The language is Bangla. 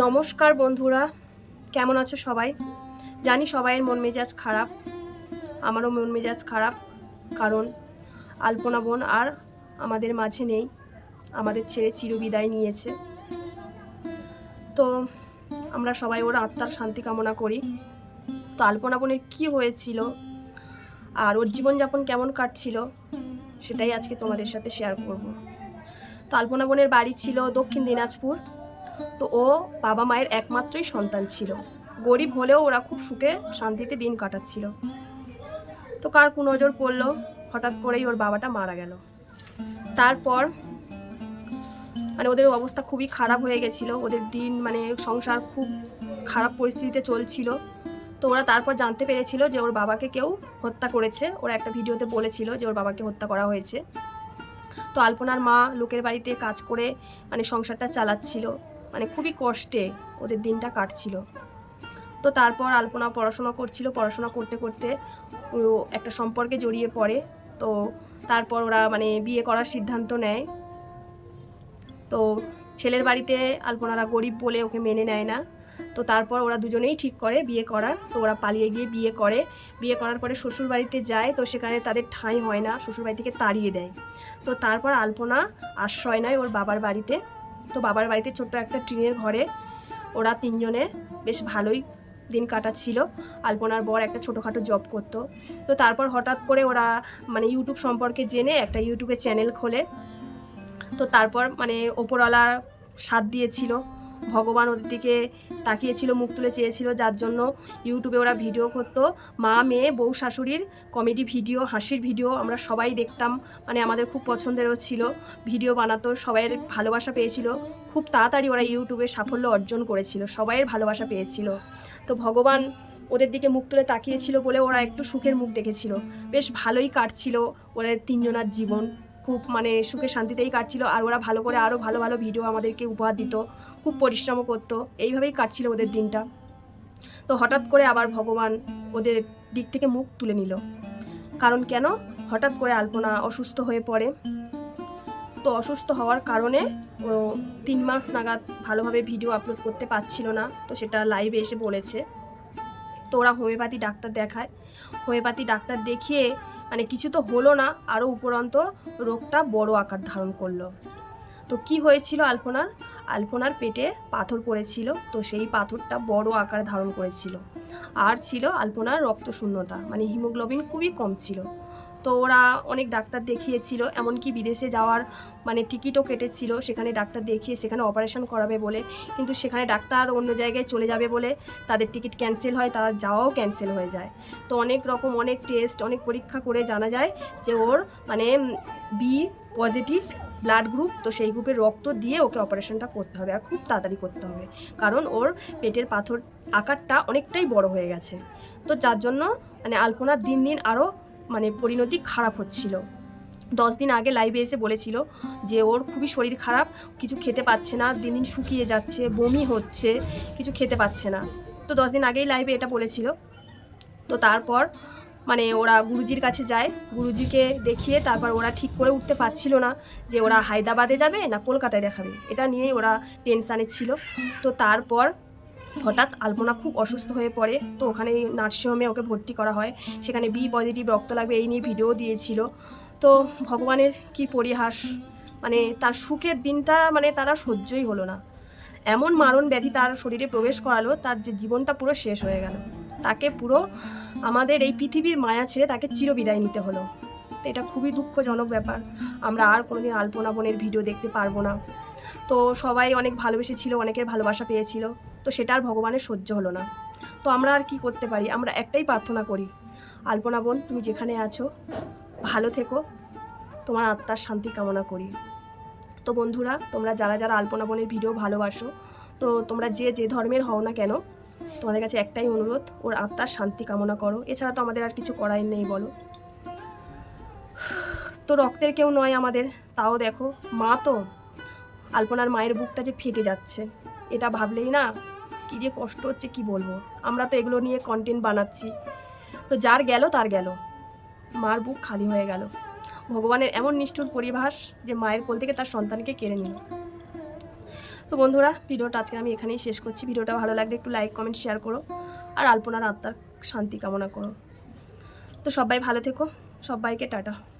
নমস্কার বন্ধুরা, কেমন আছো সবাই? জানি সবাইয়ের মন মেজাজ খারাপ, আমারও মন মেজাজ খারাপ, কারণ আলপনা বোন আর আমাদের মাঝে নেই, আমাদের ছেড়ে চিরবিদায় নিয়েছে। তো আমরা সবাই ওর আত্মার শান্তি কামনা করি। তো আলপনা বোনের কী হয়েছিল আর ওর জীবনযাপন কেমন কাটছিল সেটাই আজকে তোমাদের সাথে শেয়ার করব। তো আলপনা বোনের বাড়ি ছিল দক্ষিণ দিনাজপুর। তো ও বাবা মায়ের একমাত্রই সন্তান ছিল। গরিব হলেও ওরা খুব সুখে শান্তিতে দিন কাটাচ্ছিল। তো কার কুনজর পড়ল? হঠাৎ করেই ওর বাবাটা মারা গেল। তারপর মানে ওদের অবস্থা খুবই খারাপ হয়ে গেছিল। ওদের দিন মানে সংসার খুব খারাপ পরিস্থিতিতে চলছিল। তো ওরা তারপর জানতে পেরেছিল যে ওর বাবাকে কেউ হত্যা করেছে। ওরা একটা ভিডিওতে বলেছিল যে ওর বাবাকে হত্যা করা হয়েছে। তো আলপনার মা লোকের বাড়িতে কাজ করে মানে সংসারটা চালাচ্ছিল। মানে খুবই কষ্টে ওদের দিনটা কাটছিল। তো তারপর আলপনা পড়াশোনা করছিল, পড়াশোনা করতে করতে ও একটা সম্পর্কে জড়িয়ে পড়ে। তো তারপর ওরা মানে বিয়ে করার সিদ্ধান্ত নেয়। তো ছেলের বাড়িতে আলপনারা গরিব বলে ওকে মেনে নেয় না। তো তারপর ওরা দুজনেই ঠিক করে বিয়ে করার। তো ওরা পালিয়ে গিয়ে বিয়ে করে। বিয়ে করার পরে শ্বশুর বাড়িতে যায়। তো সেখানে তাদের ঠাঁই হয় না। শ্বশুর বাড়ি থেকে তাড়িয়ে দেয়। তো তারপর আলপনা আশ্রয় নেয় ওর বাবার বাড়িতে। তো বাবার বাড়িতে ছোট্ট একটা ট্রেনের ঘরে ওরা তিনজনে বেশ ভালোই দিন কাটাচ্ছিল। আলপনার বর একটা ছোটোখাটো জব করতো। তো তারপর হঠাৎ করে ওরা মানে ইউটিউব সম্পর্কে জেনে একটা ইউটিউবে চ্যানেল খোলে। তো তারপর মানে ওপরওয়ালা সাথ দিয়েছিল। ভগবান ওদের দিকে তাকিয়েছিল, মুখ তুলে চেয়েছিল, যার জন্য ইউটিউবে ওরা ভিডিও করতো। মা, মেয়ে, বউ, শাশুড়ির কমেডি ভিডিও, হাসির ভিডিও আমরা সবাই দেখতাম। মানে আমাদের খুব পছন্দেরও ছিল। ভিডিও বানাতো, সবাইয়ের ভালোবাসা পেয়েছিল। খুব তাড়াতাড়ি ওরা ইউটিউবে সাফল্য অর্জন করেছিল, সবাইয়ের ভালোবাসা পেয়েছিল। তো ভগবান ওদের দিকে মুখ তুলে তাকিয়েছিল বলে ওরা একটু সুখের মুখ দেখেছিল। বেশ ভালোই কাটছিল ওদের তিনজনার জীবন। খুব মানে সুখে শান্তিতেই কাটছিল আর ওরা ভালো করে আরও ভালো ভালো ভিডিও আমাদেরকে উপহার দিত, খুব পরিশ্রমও করতো। এইভাবেই কাটছিল ওদের দিনটা। তো হঠাৎ করে আবার ভগবান ওদের দিক থেকে মুখ তুলে নিল। কারণ কেন? হঠাৎ করে আলপনা অসুস্থ হয়ে পড়ে। তো অসুস্থ হওয়ার কারণে ও তিন মাস নাগাদ ভালোভাবে ভিডিও আপলোড করতে পারছিল না। তো সেটা লাইভে এসে বলেছে। তো ওরা হোমিওপ্যাথি ডাক্তার দেখায়। হোমিওপ্যাথি ডাক্তার দেখিয়ে মানে কিছু তো হলো না আরও উপরন্ত রোগটা বড় আকার ধারণ করল। তো কি হয়েছিল আলপনার? আলপনার পেটে পাথর পড়েছিল, তো সেই পাথরটা বড় আকার ধারণ করেছিল। আর ছিল আলপনার রক্তশূন্যতা মানে হিমোগ্লোবিন খুবই কম ছিল। তো ওরা অনেক ডাক্তার দেখিয়েছিল, এমনকি বিদেশে যাওয়ার মানে টিকিটও কেটেছিল, সেখানে ডাক্তার দেখিয়ে সেখানে অপারেশন করাবে বলে। কিন্তু সেখানে ডাক্তার অন্য জায়গায় চলে যাবে বলে তাদের টিকিট ক্যান্সেল হয়, তার যাওয়াও ক্যান্সেল হয়ে যায়। তো অনেক রকম অনেক টেস্ট অনেক পরীক্ষা করে জানা যায় যে ওর মানে বি পজিটিভ ব্লাড গ্রুপ তো সেই গ্রুপের রক্ত দিয়ে ওকে অপারেশনটা করতে হবে আর খুব তাড়াতাড়ি করতে হবে। কারণ ওর পেটের পাথর আকারটা অনেকটাই বড় হয়ে গেছে। তো যার জন্য মানে আলপনার দিন দিন আরও মানে পরিণতি খারাপ হচ্ছিল। দশ দিন আগে লাইভে এসে বলেছিল যে ওর খুবই শরীর খারাপ, কিছু খেতে পাচ্ছে না, দিন দিন শুকিয়ে যাচ্ছে, বমি হচ্ছে, কিছু খেতে পাচ্ছে না। তো দশ দিন আগেই লাইভে এটা বলেছিল। তো তারপর মানে ওরা গুরুজির কাছে যায়, গুরুজিকে দেখিয়ে তারপর ওরা ঠিক করে উঠতে পারছিল না যে ওরা হায়দ্রাবাদে যাবে না কলকাতায় দেখাবে। এটা নিয়েই ওরা টেনশানে ছিল। তো তারপর হঠাৎ আলপনা খুব অসুস্থ হয়ে পড়ে, তো ওখানে নার্সিংহোমে ওকে ভর্তি করা হয়। সেখানে বি পজিটিভ রক্ত লাগবে এই নিয়ে ভিডিও দিয়েছিল। তো ভগবানের কি পরিহাস মানে তার সুখের দিনটা মানে তারা সহ্যই হলো না। এমন মারণ ব্যাধি তার শরীরে প্রবেশ করালো, তার যে জীবনটা পুরো শেষ হয়ে গেল। তাকে পুরো আমাদের এই পৃথিবীর মায়া ছেড়ে তাকে চিরবিদায় নিতে হলো। তো এটা খুবই দুঃখজনক ব্যাপার। আমরা আর কোনোদিন আলপনা বোনের ভিডিও দেখতে পারব না। তো সবাই অনেক ভালোবেসেছিল, অনেকের ভালোবাসা পেয়েছিল। তো সেটা আর ভগবানের সহ্য হলো না। তো আমরা আর কি করতে পারি? আমরা একটাই প্রার্থনা করি। আলপনা বোন, তুমি যেখানে আছো, ভালো থেকো। তোমার আত্মার শান্তি কামনা করি। তো বন্ধুরা, তোমরা যারা যারা আলপনা বোনের ভিডিও ভালোবাসো, তো তোমরা যে যে ধর্মের হও না কেন, তোমাদের কাছে একটাই অনুরোধ, ওর আত্মার শান্তি কামনা করো। এছাড়া তো আমাদের আর কিছু করাই নেই, বলো। তো রক্তের কেউ নয় আমাদের, তাও দেখো, মা তো। আলপনার মায়ের বুকটা যে ফেটে যাচ্ছে, এটা ভাবলেই না কি যে কষ্ট হচ্ছে কি বলব? আমরা তো এগুলো নিয়ে কন্টেন্ট বানাচ্ছি। তো যার গেল, তার গেল। মার বুক খালি হয়ে গেল। ভগবানের এমন নিষ্ঠুর পরিভাষ যে মায়ের কোল থেকে তার সন্তানকে কেড়ে নিল। তো বন্ধুরা, ভিডিওটা আজকে আমি এখানেই শেষ করছি। ভিডিওটা ভালো লাগলে একটু লাইক কমেন্ট শেয়ার করো। আর আলপনার আত্মার শান্তি কামনা করো। তো সবাই ভালো থেকো। সবাইকে টাটা।